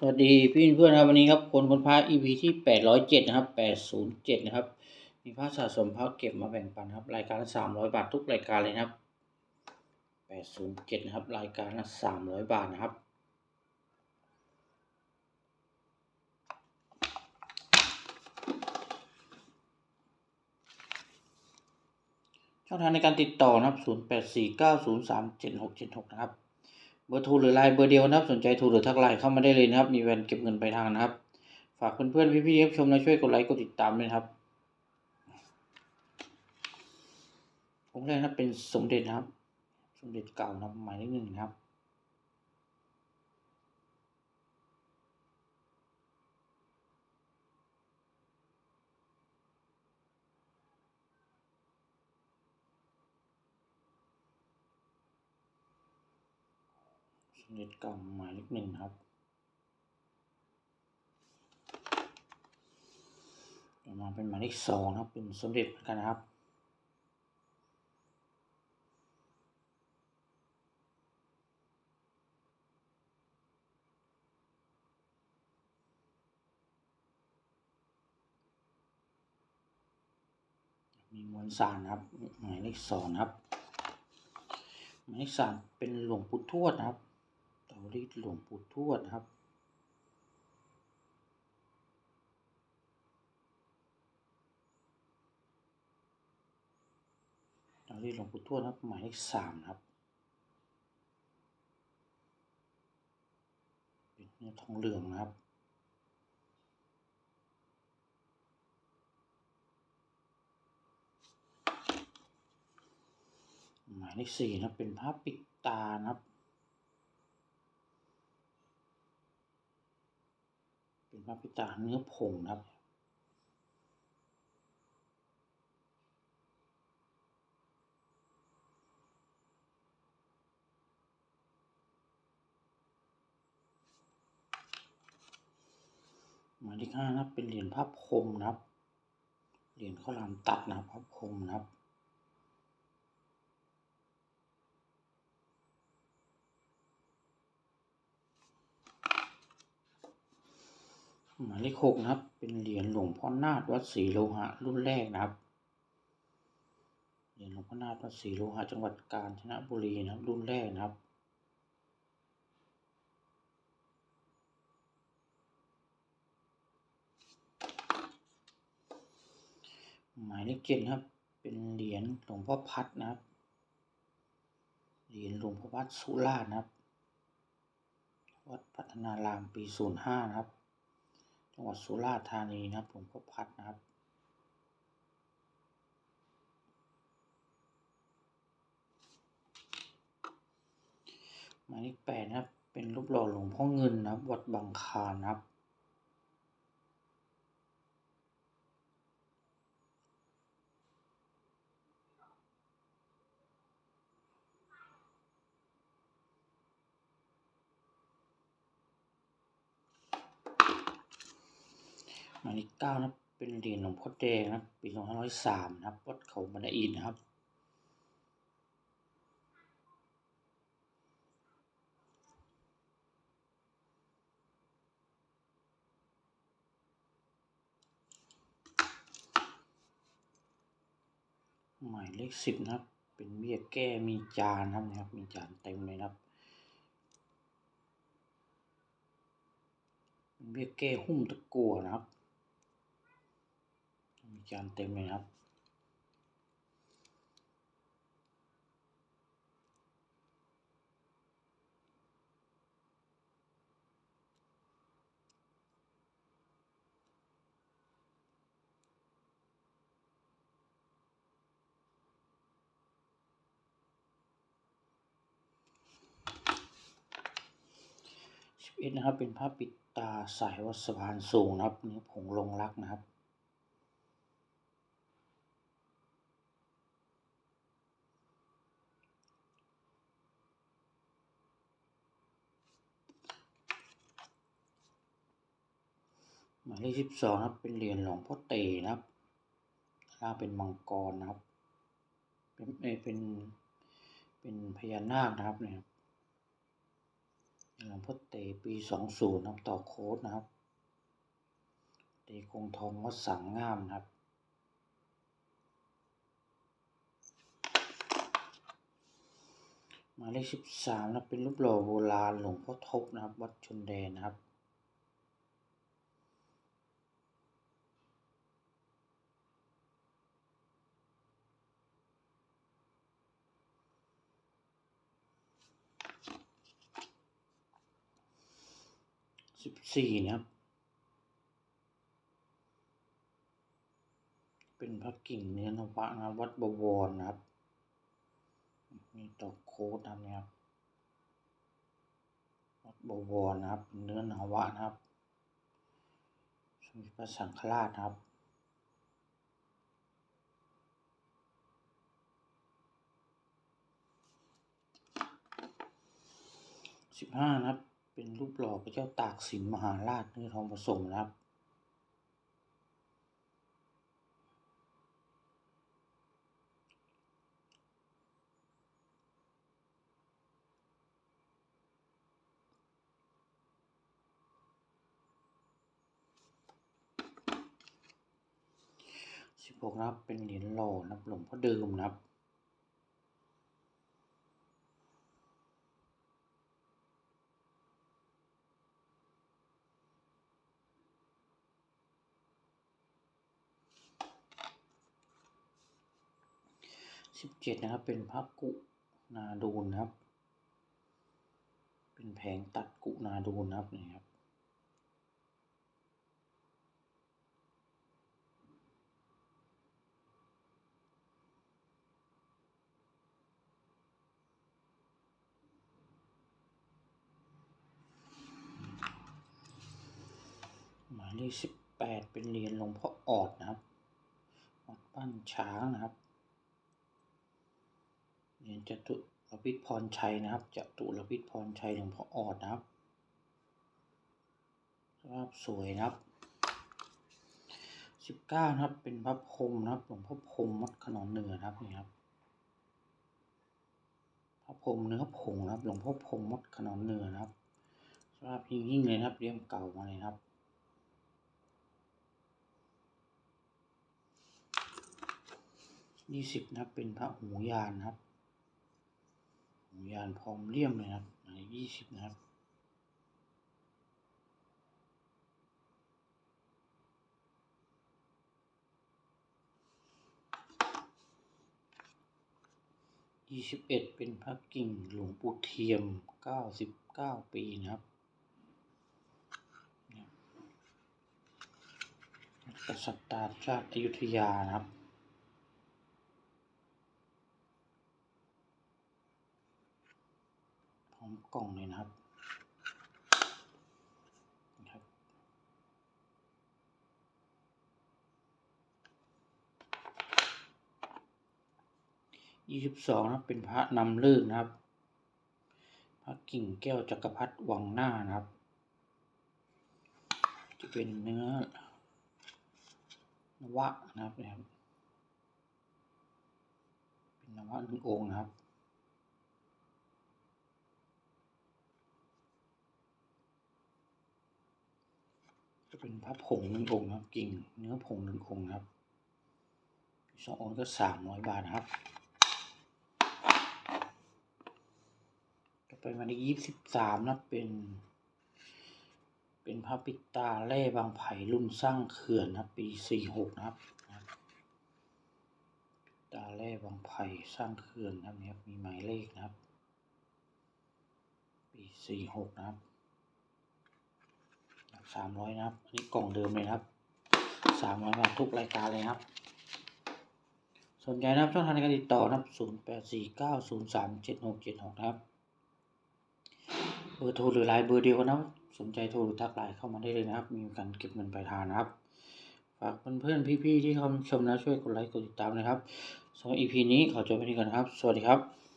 สวัสดีพี่เพื่อนๆครับวันนี้ครับคนคนพา EP ที่807นะครับ807นะครับ มีพระสะสมพระเก็บมาแบ่งปันครับ รายการละ300บาททุกรายการเลยนะครับ807นะครับ รายการละ300บาทนะครับช่องทางในการติดต่อนะครับ 0849037676 นะครับ เบอร์โทรหรือไลน์เบอร์เดียวนะครับ สนใจโทรหรือทักไลน์เข้ามาได้เลยนะครับ มีแวนเก็บเงินไปทางนะครับ ฝากเพื่อนๆพี่ๆที่รับชมและช่วยกดไลค์กดติดตามด้วยครับองค์แรกนับเป็นสมเด็จนะครับ สมเด็จเก่านะหมายเลขหนึ่งนะครับ เด็จเก่าหมายเลขหนึ่งครับต่อมาเป็นหมายเลขสองครับ เป็นสมเด็จเหมือนกันนะครับมีมวลสารนะครับ หมายเลขสองนะครับ หมายเลขสามเป็นหลวงปู่ทวดนะครับ เตารีดหลวงปู่ทวดครับเตารีดหลวงปู่ทวดครับ หมายเลขสามครับเป็นเนื้อทองเหลืองนะครับหมายเลขสี่นะเป็นพระปิดตานะครับ เป็นพระปิดตาเนื้อผงครับ มายเลขห้านะเป็นเหรียญพระพรหมนะครับ เหรียญข้าวหลามตัดนะครับพระพรหมนะครับ หมายเลขหกนะครับ เป็นเหรียญหลวงพ่อนาฏวัดศรีโลหะรุ่นแรกนะครับ เหรียญหลวงพ่อนาฏวัดศรีโลหะจังหวัดกาญจนบุรีนะครับ รุ่นแรกนะครับหมายเลขเจ็ดครับ เป็นเหรียญหลวงพ่อพัดนะครับ เหรียญหลวงพ่อพัดสุราษฎร์นะครับ วัดพัฒนารามปีศูนย์ห้านะครับ จังหวัดสุราษฎร์ธานีนะครับพัดนะครับ หมายเลขแปดนะครับ เป็นรูปหล่อหลวงพ่อเงินนะครับ วัดบางคานะครับ หมายเลขเก้านับเป็นเหรียญหลวงพ่อแดงนะครับปีสองพันร้อยสามนะครับวัดเขาบันไดอินนะครับหมายเลขสิบนะครับ เป็นเบี้ยแก้มีจานะครับนะครับ มีจานเต็มเลยนะครับ เบี้ยแก้หุ้มตะกัวนะครับ มีจานเต็มเลยนะครับสิบเอ็ดนะครับเป็นผ้าปิดตาสายวัดสะพานสูงนะครับเนื้อผงลงรักนะครับ หมายเลขสิบสองครับ เป็นเหรียญหลวงพ่อเตนะครับหน้าเป็นมังกรนะครับ เป็นเอเป็นเป็นพญานาคนะครับเนี่ยหลวงพ่อเตปีสองศูนย์นะครับต่อโค้ดนะครับ เตคงทองวัดสังงามนะครับหมายเลขสิบสามนะเป็นรูปหล่อโบราณหลวงพ่อทบนะครับ วัดชนแดนนะครับ สิบสี่นะครับ เป็นพระกิ่งเนื้อนวะนะครับวัดบวรนะครับ มีต่อโค้ดนะครับเนี่ยครับ วัดบวรนะครับ เนื้อนวะนะครับ สมเด็จพระสังฆราชนะครับสิบห้านะครับ เป็นรูปหล่อพระเจ้าตากสินมหาราชเนื้อทองผสมนะครับสิบหกนะครับเป็นเหรียญหล่อนะครับหลวงพ่อเดิมนะครับ สิบเจ็ดนะครับ เป็นพระกุนาดูนนะครับ เป็นแผงตัดกุนาดูนนะครับนี่ครับหมายเลขสิบแปดเป็นเหรียญหลวงพ่อออดนะครับวัดปั้นช้างนะครับ เรียญจตุรพิษพรชัยนะครับจตุรพิษพรชัยหลวงพ่อออดนะครับสภาพสวยนะครับสิบเก้านะครับ เป็นพระพรมนะครับหลวงพ่อพรมวัดขนอนเหนือนะครับนี่ครับพระพรมเนื้อผงนะครับ หลวงพ่อพรมวัดขนอนเหนือนะครับสภาพยิ่งๆเลยนะครับเลี่ยมเก่ามาเลยนะครับยี่สิบนะครับเป็นพระหูยานนะครับ ยานพร้อมเลี่ยมเลยนะครับหมายยี่สิบนะครับยี่สิบเอ็ดเป็นพระกิ่งหลวงปู่เทียมเก้าสิบเก้าปีนะครับกษัตริย์ราชอยุธยานะครับ พร้อมกล่องเลยนะครับนะครับ ยี่สิบสองนะเป็นพระนำเลิกนะครับ พระกิ่งแก้วจักรพรรดิวังหน้านะครับ จะเป็นเนื้อนวะนะครับนะครับเป็นนวะหนึ่งองค์นะครับ เป็นพระผงหนึ่งองค์ครับกิ่งเนื้อผงหนึ่งองค์ครับสององค์ก็สามร้อยบาทครับต่อไปมาในยี่สิบสามนะเป็น เป็นพระปิตาแร่บางไผ่รุ่นสร้างเขื่อนนะครับปีสี่หกนะครับตาแร่บางไผ่สร้างเขื่อนนะครับนี่ครับมีหมายเลขนะครับ ปีสี่หกนะครับ สามร้อยนะครับอันนี้กล่องเดิมเลยครับสามร้อยบาททุกรายการเลยครับ สนใจนะครับช่องทางในการติดต่อนะครับศูนย์แปดสี่เก้าศูนย์สามเจ็ดหกเจ็ดหกนะครับเบอร์โทรหรือไลน์เบอร์เดียวกันนะครับสนใจโทรหรือทักไลน์เข้ามาได้เลยนะครับ มีการเก็บเงินปลายทางนะครับฝากเพื่อนๆพี่ๆที่เข้าชมนะช่วยกดไลค์กดติดตามนะครับสำหรับ EP นี้ขอจบไปที่ก่อนครับ สวัสดีครับ